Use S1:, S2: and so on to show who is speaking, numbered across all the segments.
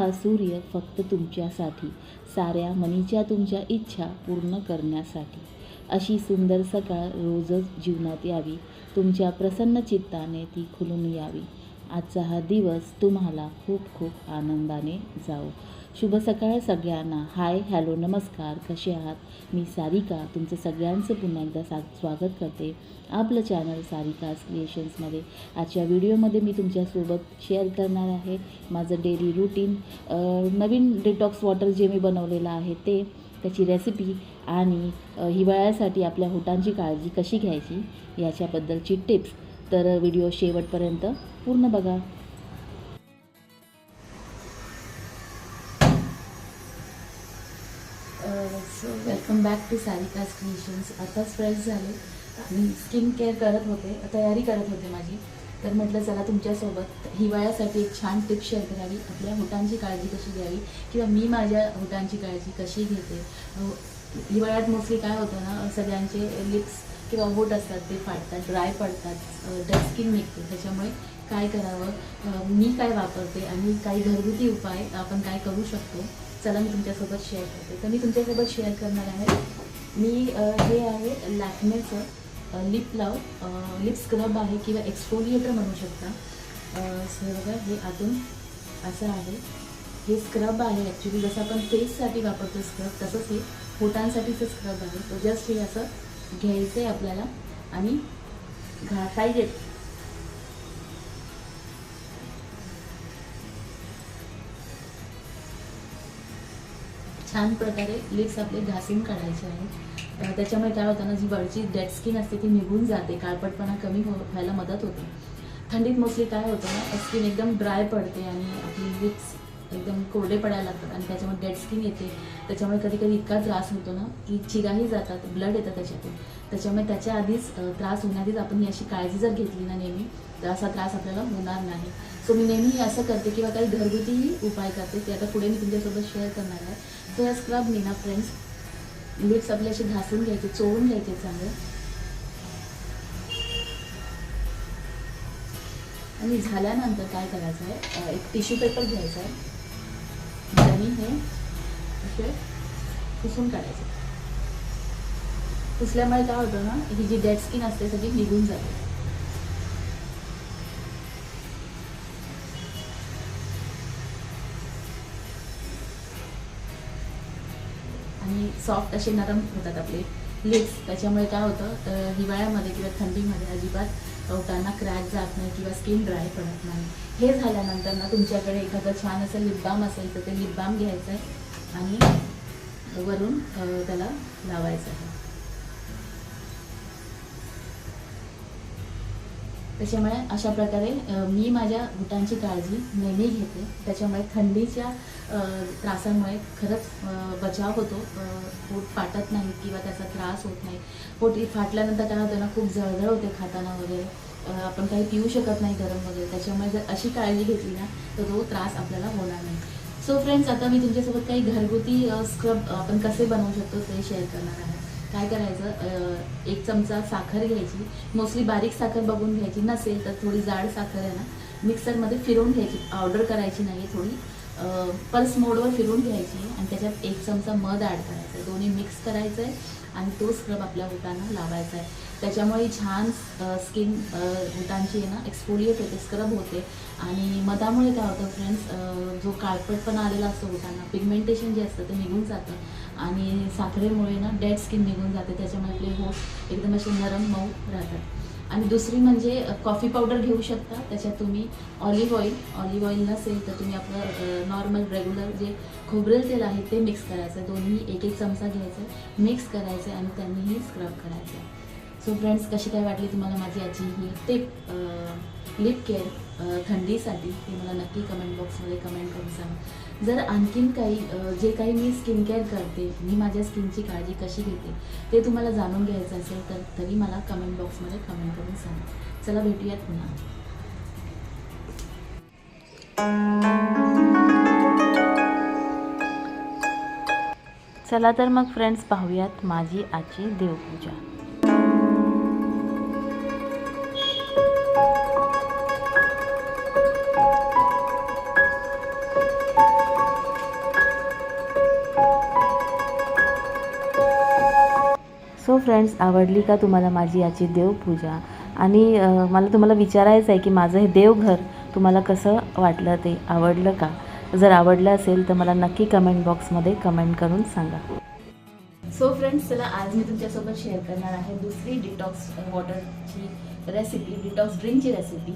S1: हा सूर्य फक्त तुमच्यासाठी साऱ्या मनीच्या तुमच्या इच्छा पूर्ण करण्यासाठी. अशी सुंदर सकाळ रोजच जीवनात यावी तुमच्या प्रसन्न चित्ताने ती खुलून यावी. आजचा हा दिवस तुम्हाला खूप खूप आनंदाने जाओ शुभ सकाळ सगळ्यांना. हाय हॅलो नमस्कार. कसे आहात? मी सारिका. तुमचं सगळ्यांचं पुन्हा एकदा सा स्वागत करते आपलं चॅनल सारिकाज क्रिएशन्समध्ये आजच्या व्हिडिओमध्ये मी तुमच्यासोबत शेअर करणार आहे माझं डेली रुटीन नवीन डिटॉक्स वॉटर जे मी बनवलेलं आहे ते त्याची रेसिपी आणि हिवाळ्यासाठी आपल्या होटांची काळजी कशी घ्यायची याच्याबद्दलची टिप्स तर व्हिडिओ शेवटपर्यंत पूर्ण बघा. Welcome back to Sarika's creations आताच फ्रेश झाले आणि स्किन केअर करत होते तयारी करत होते माझी. तर म्हटलं चला तुमच्यासोबत हिवाळ्यासाठी एक छान टिप शेअर करावी. आपल्या होटांची काळजी कशी घ्यावी? किंवा मी माझ्या होटांची काळजी कशी घेते? हिवाळ्यात मोस्टली काय होतं ना सगळ्यांचे लिप्स किंवा होट असतात ते फाटतात ड्राय पडतात डेड स्किन निघते. त्याच्यामुळे काय करावं? मी काय वापरते आणि काही घरगुती उपाय आपण काय करू शकतो? चला मी तुमच्यासोबत शेअर करते. तर मी तुमच्यासोबत शेअर करणार आहे. मी हे आहे लॅक्मेचं लिप लाव लिप स्क्रब आहे किंवा एक्सफोलिएटर म्हणू शकता. सो हे बघा हे आतून असं आहे. हे स्क्रब आहे ॲक्च्युली जसं आपण फेससाठी वापरतो स्क्रब तसंच हे फोटांसाठीचं स्क्रब आहे. तो जस्ट हे असं घ्यायचं आहे आपल्याला आणि घासायचे छान प्रकारे लिप्स आपले घासून काढायचे आहेत. त्याच्यामुळे काय होतं ना जी वरची डेड स्किन असते ती निघून जाते काळपटपणा कमी हो व्हायला मदत होते. थंडीत मोस्टली काय होतं ना स्किन एकदम ड्राय पडते आणि आपली लिप्स एकदम कोरडे पडायला लागतात आणि त्याच्यामुळे डेड स्किन येते. त्याच्यामुळे कधी कधी इतका त्रास होतो ना की चिराही जातात ब्लड येतं त्याच्यातून. त्याच्यामुळे त्याच्या आधीच त्रास होण्याआधीच आपण ही अशी काळजी जर घेतली ना नेहमी तर असा त्रास आपल्याला होणार नाही. सो मी नेहमी असं करते किंवा काही घरगुतीही उपाय करते ते आता पुढे मी तुमच्यासोबत शेअर करणार आहे. सो या स्क्रबनी ना फ्रेंड्स लिप्स आपले असे घासून घ्यायचे चोळून घ्यायचे चांगले. आणि झाल्यानंतर काय करायचं आहे एक टिश्यू पेपर घ्यायचा आहे आणि हे असे पुसून काढायचे. पुसल्यामुळे काय होतं ना ही जी डेड स्किन असते सगळी निघून जाते. आणि सॉफ्ट असे नरम होतात आपले लेग्स त्याच्यामुळे काय होतं हिवाळ्यामध्ये किंवा थंडीमध्ये अजिबात ओटांना क्रॅक जात नाही किंवा स्किन ड्राय पडत नाही. हे झाल्यानंतर ना तुमच्याकडे एखादं छान असं लिपबाम असेल तर ते लिपबाम घ्यायचं आहे आणि वरून त्याला लावायचं आहे. त्याच्यामुळे अशा प्रकारे मी माझ्या बुटांची काळजी नेहमी घेते. त्याच्यामुळे थंडीच्या त्रासामुळे खरंच बचाव होतो. पोट फाटत नाही किंवा त्याचा त्रास होत नाही. पोट फाटल्यानंतर काय होतं ना खूप जळजळ होते खाताना वगैरे. आपण काही पिऊ शकत नाही गरम वगैरे. त्याच्यामुळे जर अशी काळजी घेतली ना तर तो त्रास आपल्याला होणार नाही. सो फ्रेंड्स आता मी तुमच्यासोबत काही घरगुती स्क्रब आपण कसे बनवू शकतो ते शेअर करणार आहे. काय करायचं? एक चमचा साखर घ्यायची. मोस्टली बारीक साखर बघून घ्यायची नसेल तर थोडी जाड साखर आहे ना मिक्सरमध्ये फिरवून घ्यायची. पावडर करायची नाही थोडी. पल्स मोडवर फिरवून घ्यायची आणि त्याच्यात एक चमचा मध ॲड करायचा. आहे दोन्ही मिक्स करायचं आहे आणि तो स्क्रब आपल्या होटांना लावायचा आहे. त्याच्यामुळे छान स्किन होटांची आहे ना एक्सफोलिएट होते स्क्रब होते. आणि मधामुळे काय होतं फ्रेंड्स जो काळपटपणा आलेला असतो होताना पिगमेंटेशन जे असतं ते निघून जातं. आणि साखरेमुळे ना डेड स्किन निघून जाते. त्याच्यामुळे आपले होट एकदम असे नरम मऊ राहतात. आणि दुसरी म्हणजे कॉफी पावडर घेऊ शकता. त्याच्यात तुम्ही ऑलिव्ह ऑइल ऑलिव्ह ऑइल नसेल तर तुम्ही आपलं नॉर्मल रेग्युलर जे खोबरेल तेल आहे ते मिक्स करायचं. दोन्ही एक एक चमचा घ्यायचं मिक्स करायचं आणि त्यांनीही स्क्रब करायचं. सो फ्रेंड्स कशी काय वाटली तुम्हाला माझी आजची ही टिप लिप केअर थंडीसाठी ते मला नक्की कमेंट बॉक्समध्ये कमेंट करून सांगा. जर आणखीन काही जे काही मी स्किन केअर करते मी माझ्या स्किनची काळजी कशी घेते ते तुम्हाला जाणून घ्यायचं असेल तर तरी मला कमेंट बॉक्समध्ये कमेंट करून सांगा. चला भेटूयात पुन्हा. चला तर मग फ्रेंड्स पाहूयात माझी आजची देवपूजा. सो फ्रेंड्स आवडली का तुम्हाला माझी याची देवपूजा? आणि मला तुम्हाला विचारायचं आहे की माझं हे देवघर तुम्हाला कसं वाटलं ते? आवडलं का? जर आवडलं असेल तर मला नक्की कमेंट बॉक्समध्ये कमेंट करून सांगा. सो फ्रेंड्स चला आज मी तुमच्यासोबत शेअर करणार आहे दुसरी डिटॉक्स वॉटरची रेसिपी डिटॉक्स ड्रिंकची रेसिपी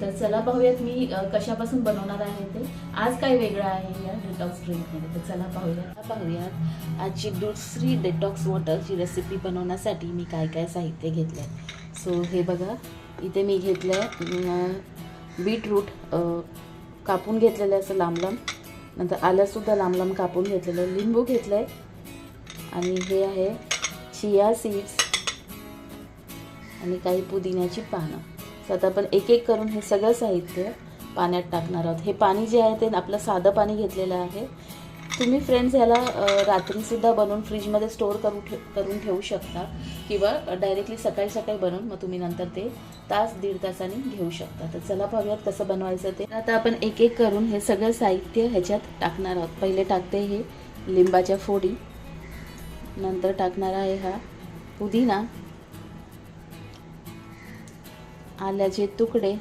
S1: तर चला पाहूयात मी कशापासून बनवणार आहे ते. आज काय वेगळं आहे या डिटॉक्स ड्रिंकमध्ये तर चला पाहूयात. पाहूयात. आजची दुसरी डिटॉक्स वॉटरची रेसिपी बनवण्यासाठी मी काय काय साहित्य घेतलं आहे सो हे बघा. इथे मी घेतलं आहे बीटरूट कापून घेतलेलं आहे असं लांब लांब. नंतर आलंसुद्धा लांब लांब कापून घेतलेलं आहे. लिंबू घेतलं आहे आणि हे आहे चिया सीड्स आणि काही पुदिन्याची पानं. तर आता आपण एक एक करून हे सगळं साहित्य पाण्यात टाकणार आहोत. हे पाणी जे आहे ते आपलं साधं पाणी घेतलेलं आहे. तुम्ही फ्रेंड्स ह्याला रात्रीसुद्धा बनवून फ्रीजमध्ये स्टोअर करू ठे करून ठेवू शकता किंवा डायरेक्टली सकाळी सकाळी बनवून मग तुम्ही नंतर ते तास दीड तासाने घेऊ शकता. तर चला पाहूयात कसं बनवायचं ते. आता आपण एक एक करून हे सगळं साहित्य ह्याच्यात टाकणार आहोत. पहिले टाकते हे लिंबाच्या फोडी. नंतर टाकणार आहे हा पुदिना. आल्याचे तुकडे.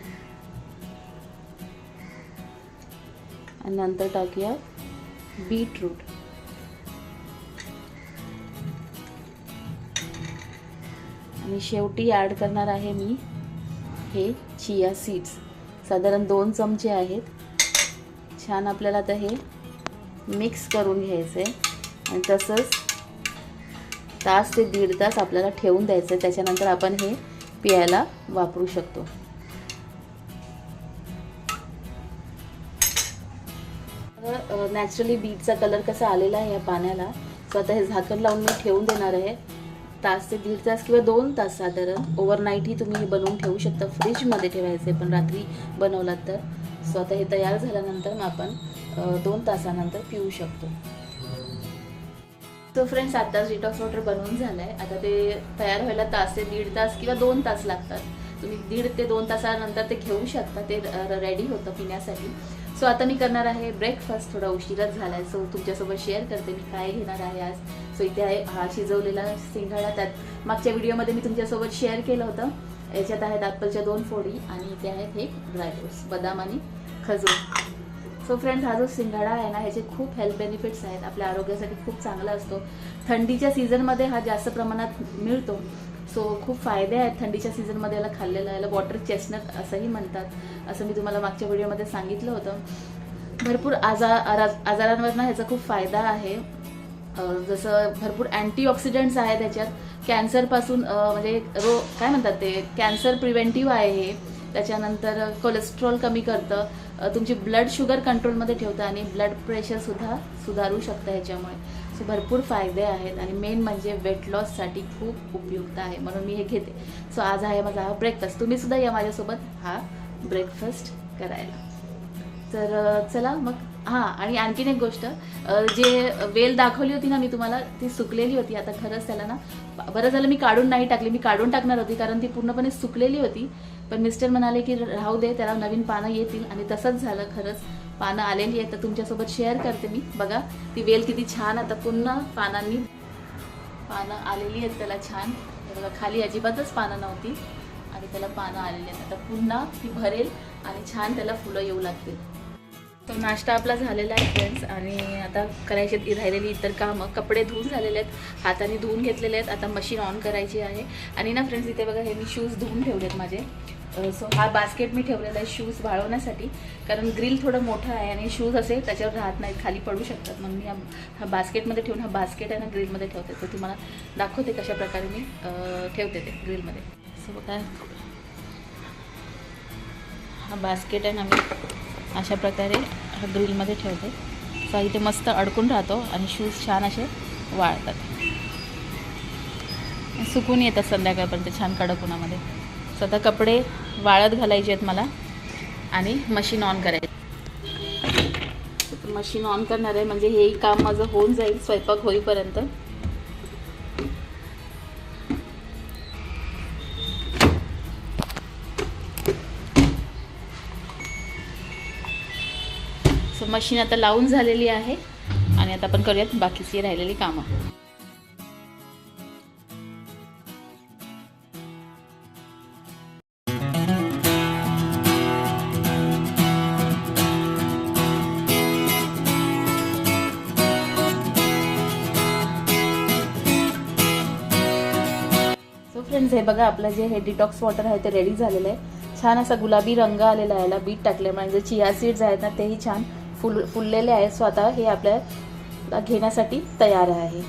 S1: आणि नंतर टाकूया बीटरूट. आणि शेवटी ॲड करणार आहे मी हे चिया सीड्स साधारण दोन चमचे आहेत. छान आपल्याला आता हे मिक्स करून घ्यायचं आहे आणि तसंच तास ते दीड तास आपल्याला ठेवून द्यायचं आहे त्याच्यानंतर आपण हे पियायला वापरू शकतो. नॅचरली बीटचा कलर कसा आलेला आहे या पाण्याला? सो आता हे झाकण लावून मी ठेवून देणार आहे. तास ते दीड तास किंवा दोन तास साधारण. ओव्हरनाईटही तुम्ही हे बनवून ठेवू शकता. फ्रीजमध्ये ठेवायचे पण रात्री बनवलात तर. सो आता हे तयार झाल्यानंतर मग आपण दोन तासानंतर पिऊ शकतो. तो फ्रेंड्स आत्ताच डिटॉक्स वॉटर बनवून झालं आहे आता ते तयार व्हायला तास ते दीड तास किंवा दोन तास लागतात. तुम्ही दीड ते दोन तासानंतर ते घेऊ शकता. ते रेडी होतं पिण्यासाठी. सो आता मी करणार आहे ब्रेकफास्ट थोडा उशिराच झाला आहे सो तुमच्यासोबत शेअर करते मी काय घेणार आहे आज. सो इथे आहे हा शिजवलेला सिंगाडा त्यात मागच्या व्हिडिओमध्ये मी तुमच्यासोबत शेअर केलं होतं. याच्यात आहेत ॲपलच्या दोन फोडी आणि इथे आहेत हे ड्रायफ्रुट्स बदाम आणि खजूर. सो फ्रेंड्स हा जो सिंघाडा आहे ना ह्याचे खूप हेल्थ बेनिफिट्स आहेत. आपल्या आरोग्यासाठी खूप चांगला असतो. थंडीच्या सीझनमध्ये हा जास्त प्रमाणात मिळतो. सो खूप फायदे आहेत थंडीच्या सीझनमध्ये याला खाल्लेला याला वॉटर चेस्टनट असंही म्हणतात. असं मी तुम्हाला मागच्या व्हिडिओमध्ये सांगितलं होतं. भरपूर आजार आरा- आजारांवरनं ह्याचा खूप फायदा आहे. जसं भरपूर अँटीऑक्सिडंट्स आहेत त्याच्यात कॅन्सरपासून म्हणजे रो काय म्हणतात ते? कॅन्सर प्रिव्हेंटिव्ह आहे हे. त्याच्यानंतर कोलेस्ट्रॉल कमी करतं. तुमची ब्लड शुगर कंट्रोलमध्ये ठेवतं आणि ब्लड प्रेशरसुद्धा सुधारू शकतं ह्याच्यामुळे. सो भरपूर फायदे आहेत आणि मेन म्हणजे वेट लॉससाठी खूप उपयुक्त आहे. म्हणून मी हे घेते. सो आज आहे माझा हा ब्रेकफास्ट तुम्हीसुद्धा या माझ्यासोबत हा ब्रेकफास्ट करायला. तर चला मग. हां आणि आणखीन एक गोष्ट जे वेल दाखवली होती ना मी तुम्हाला ती सुकलेली होती. आता खरंच त्याला ना बरं झालं मी काढून नाही टाकली मी काढून टाकणार होती कारण ती पूर्णपणे सुकलेली होती. पण मिस्टर म्हणाले की राहू दे त्याला नवीन पानं येतील. आणि तसंच झालं खरंच. पानं आलेली आहेत तर तुमच्यासोबत शेअर करते मी. बघा ती वेल किती छान आता पुन्हा पानांनी पानं आलेली आहेत त्याला छान. बघा खाली अजिबातच पानं नव्हती. आणि त्याला पानं आलेली आहेत. आता पुन्हा ती भरेल आणि छान त्याला फुलं येऊ लागतील. तो नाश्ता आपला झालेला आहे फ्रेंड्स आणि आता करायचे राहिलेली इतर कामं. कपडे धुवून झालेले आहेत. हाताने धुवून घेतलेले आहेत. आता मशीन ऑन करायची आहे. आणि ना फ्रेंड्स इथे बघा हे मी शूज धुवून ठेवलेत माझे. सो हा बास्केट मी ठेवलेला आहे शूज वाळवण्यासाठी. कारण ग्रिल थोडं मोठं आहे आणि शूज असे त्याच्यावर राहत नाहीत. खाली पडू शकतात. म्हणून मी हा हा बास्केटमध्ये ठेवून हा बास्केट आहे ना ग्रिलमध्ये ठेवते. तर तुम्हाला दाखवते कशा प्रकारे मी ठेवते ते ग्रिलमध्ये सो बघा. हा बास्केट आहे ना मी अशा प्रकारे हा ग्रिलमध्ये ठेवते. सो इथे मस्त अडकून राहतो आणि शूज छान असे वाळतात. सुकून येतात संध्याकाळपर्यंत छान कडक उन्हामध्ये. स्वतः कपडे वाळत घालायचे आहेत मला आणि मशीन ऑन करायचं. मशीन ऑन करणार आहे म्हणजे हे काम माझं होऊन जाईल स्वयंपाक होईपर्यंत. मशीन आता लावून झालेली आहे आणि आता आपण करूयात बाकीची राहिलेली कामं. फ्रेंड्स हे बघा आपलं जे हे डिटॉक्स वॉटर आहे ते रेडी झालेलं आहे. छान असा गुलाबी रंग आलेला आहे याला बीट टाकले म्हणजे चिया सीड्स आहेत ना तेही छान फुल फुललेले आहेत. सो आता हे आपल्या घेण्यासाठी तयार आहे.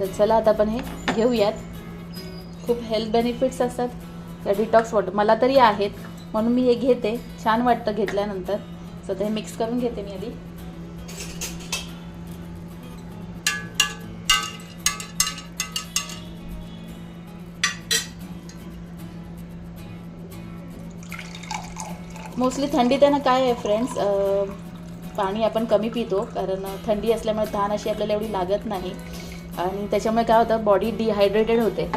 S1: तर चला आता आपण हे घेऊयात. खूप हेल्थ बेनिफिट्स असतात. या डिटॉक्स वॉटर मला तरी आहेत. म्हणून मी हे घेते. छान वाटतं घेतल्यानंतर. सो ते मिक्स करून घेते मी आधी. मोस्टली थंडीत आहे ना काय आहे फ्रेंड्स पाणी आपण कमी पितो कारण थंडी असल्यामुळे तहान अशी आपल्याला एवढी लागत नाही. आणि त्याच्यामुळे काय होतं बॉडी डिहायड्रेटेड होते.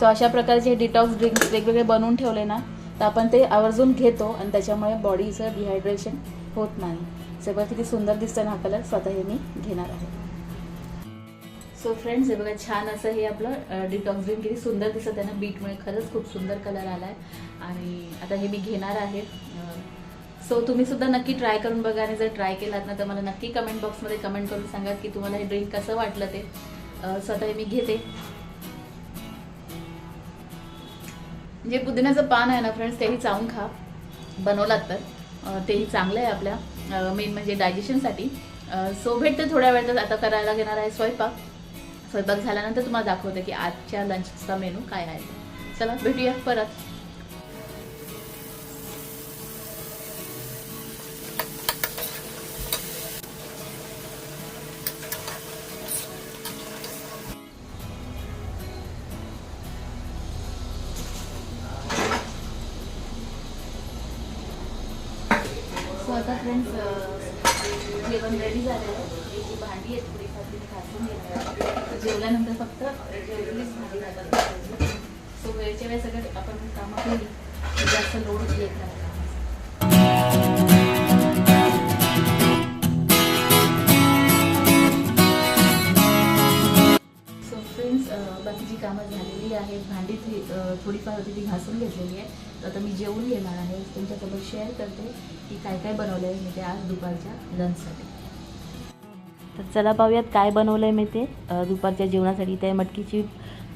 S1: सो अशा प्रकारचे डिटॉक्स ड्रिंक्स वेगवेगळे बनवून ठेवले ना तर आपण ते आवर्जून घेतो आणि त्याच्यामुळे बॉडीचं डिहायड्रेशन होत नाही. सगळं किती सुंदर दिसतं ना हा कलर स्वतः हे मी घेणार आहे. सो फ्रेंड्स हे बघा छान असं हे आपलं डिटॉक्स ड्रिंक किती सुंदर दिसत आहे ना बीटमुळे खरंच खूप सुंदर कलर आला आहे आणि आता हे मी घेणार आहे. सो तुम्ही सुद्धा नक्की ट्राय करून बघा आणि जर ट्राय केलात ना तर मला नक्की कमेंट बॉक्समध्ये कमेंट करून सांगा की तुम्हाला हे ड्रिंक कसं वाटलं ते. स्वतः मी घेते. जे पुदिन्याचं पान आहे ना फ्रेंड्स तेही चावून खा. बनवलात तर. तेही चांगलं आहे आपल्या. मेन म्हणजे डायजेशनसाठी सो भेटते थोड्या वेळातच. आता करायला घेणार आहे स्वयंपाक. स्वयंपाक झाल्यानंतर तुम्हाला दाखवते की आजच्या लंचचा मेनू काय आहे. चला भेटूया परत. आता फ्रेंड्स जेवण रेडी झालेलं आहे. जी भांडी आहेत थोडीफार ती घासून घेणार आहे. तर जेवल्यानंतर फक्त जेवलेलीच भांडी घालतात सो वेळच्या वेळेस सगळं आपण कामं केली जास्त लोड येत नाही. कामं झालेली आहेत. भांडी ती थोडीफार होती ती घासून घेतलेली आहे. तर आता मी जेवून घेणार आहे. तुमच्यासोबत शेअर करते की काय काय बनवलं आहे मी ते आज दुपारच्या लंचसाठी तर चला पाहूयात काय बनवलं आहे मी ते दुपारच्या जेवणासाठी. इथे आहे मटकीची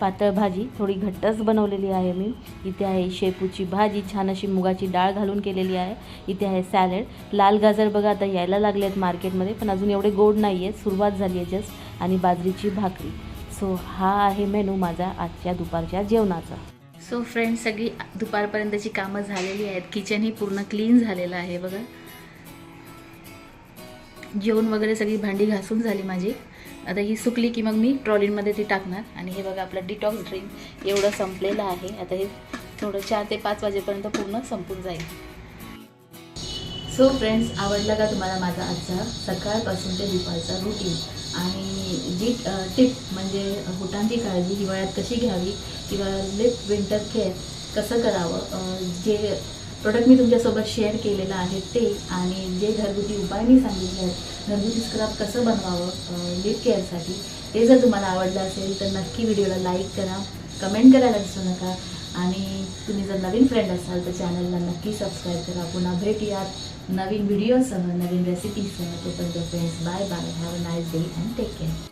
S1: पातळ भाजी थोडी घट्टच बनवलेली आहे मी. इथे आहे शेपूची भाजी छान अशी मुगाची डाळ घालून केलेली आहे. इथे आहे सॅलड लाल गाजर बघा आता यायला लागले आहेत मार्केटमध्ये पण अजून एवढे गोड नाही आहेत सुरुवात झाली आहे जस्ट आणि बाजरीची भाकरी. सो हा आहे मेनू माझा आजच्या दुपारच्या जेवणाचा. सो फ्रेंड्स सगळी दुपारपर्यंतची कामं झालेली आहेत. किचनही पूर्ण क्लीन झालेलं आहे बघा. जेवण वगैरे सगळी भांडी घासून झाली माझी. आता ही सुकली की मग मी ट्रॉलीमध्ये ती टाकणार. आणि हे बघा आपलं डिटॉक्स ड्रिंक एवढं संपलेलं आहे. आता हे थोडं चार ते पाच वाजेपर्यंत पूर्ण संपून जाईल. सो फ्रेंड्स आवडला का तुम्हाला माझा आजचा सकाळपासून ते दुपारचा रुटीन आणि जी टिप म्हणजे होटांची काळजी हिवाळ्यात कशी घ्यावी किंवा लिप विंटर केअर कसं करावं जे प्रोडक्ट मी तुमच्यासोबत शेअर केलेलं आहे ते आणि जे घरगुती उपाय मी सांगितले आहेत घरगुती स्क्रब कसं बनवावं लिप केअरसाठी ते जर तुम्हाला आवडलं असेल तर नक्की व्हिडिओला लाईक करा कमेंट करायला विसरू नका आणि तुम्ही जर नवीन फ्रेंड असाल तर चॅनलला नक्की सबस्क्राईब करा. पुन्हा भेटूयात. નવીન વીડિયો સહ નવીન રેસિપી સહ તો પણ bye bye have a nice day and take care